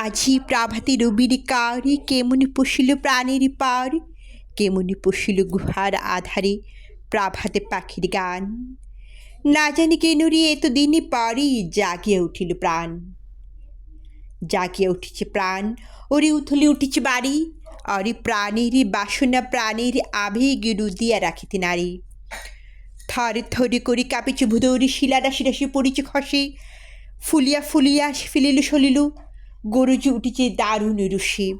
আজি প্রাভাতে রবির কার কেমন পশিল প্রাণের পার? কেমন পশিল গুহার আধারে প্রাভাতে পাখির গান? না জানি কেন রে এতদিনই পরই জাগিয়া উঠিল প্রাণ। জাগিয়া উঠিছে প্রাণ, ওরে উথলে উঠিছে বাড়ি অরে প্রাণের বাসনা প্রাণের আবেগ রুদিয়া রাখিতে নারী। থরে থরে করি কাঁপিছে ভুদৌরি শিলা রাশি রাশি পড়িছে খসে, ফুলিয়া ফুলিয়া ফিলিল সলিল গরুজি উঠিছে দারুণ রুষি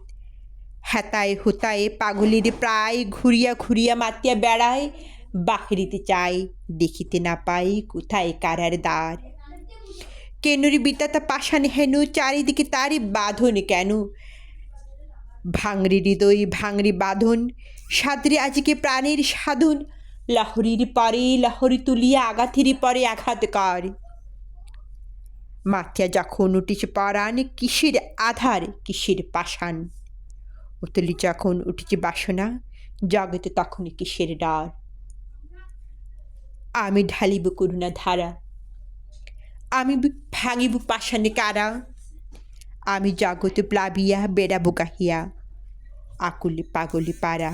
হেতায় হোতায় পাগলের প্রায় ঘুরিয়া ঘুরিয়া মাতিয়া বেড়ায়, বাহিরিতে চায় দেখিতে না পাই কোথায় কারার দ্বার। কেনুরি বিতাতা পাষাণ হেনু, চারিদিকে তারই বাঁধন কেন? ভাঙরি হৃদয়, ভাঙরি বাঁধন, সাদরে আজকে প্রাণের সাধন। লহরীর পরে, লহরি তুলিয়া আঘাতের পরে আঘাত কর মাথিয়া যখন উঠিছে পরাণ, কিসের আধার, কিসের পাষাণ? উতলি যখন উঠেছে বাসনা, জগতে তখন কিসের ডার? আমি ঢালিব করুণা ধারা, আমি ভাঙিব পাষাণে কারা? আমি জগতে প্লাবিয়া, বেড়াবো গাহিয়া আকুলি পাগলি পাড়া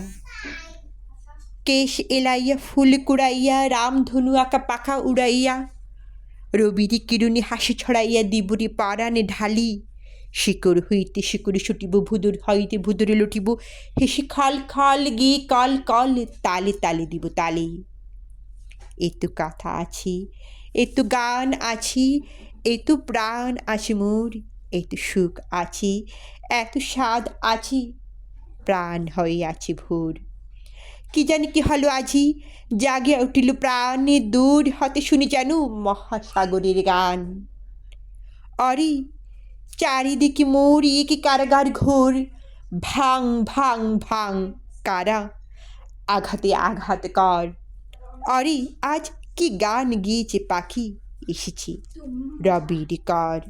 কেশ এলাইয়া, ফুল কুড়াইয়া রামধনু আঁকা পাখা উড়াইয়া রবিরি কিরুনি হাসি ছড়াইয়া দিবুরি পারানে ঢালি। শিকড় হইতে শিকড়ি ছুটিব, ভুদুর হইতে ভুদুরে লুটিব। হেসি খাল খাল গিয়ে কল কল তালে তালে দিব তালে। এতু কথা আছি এতু গান আছি এতু প্রাণ আছে মোর এতু সুখ আছি, এত স্বাদ আছি, প্রাণ হয়ে আছে ভোর। কি জানি কি হলো আজি? জাগিয়া উঠিল প্রাণে দূর হতে শুনি যেন মহাসাগরের গান। অরে, চারিদিকে মোর ইয়ে কি কারাগার ঘোর, ভাং ভাং ভাং কারা আঘাতে আঘাত কর। অরে, আজ কি গান গিয়েছে পাখি? এসেছে রবির কর।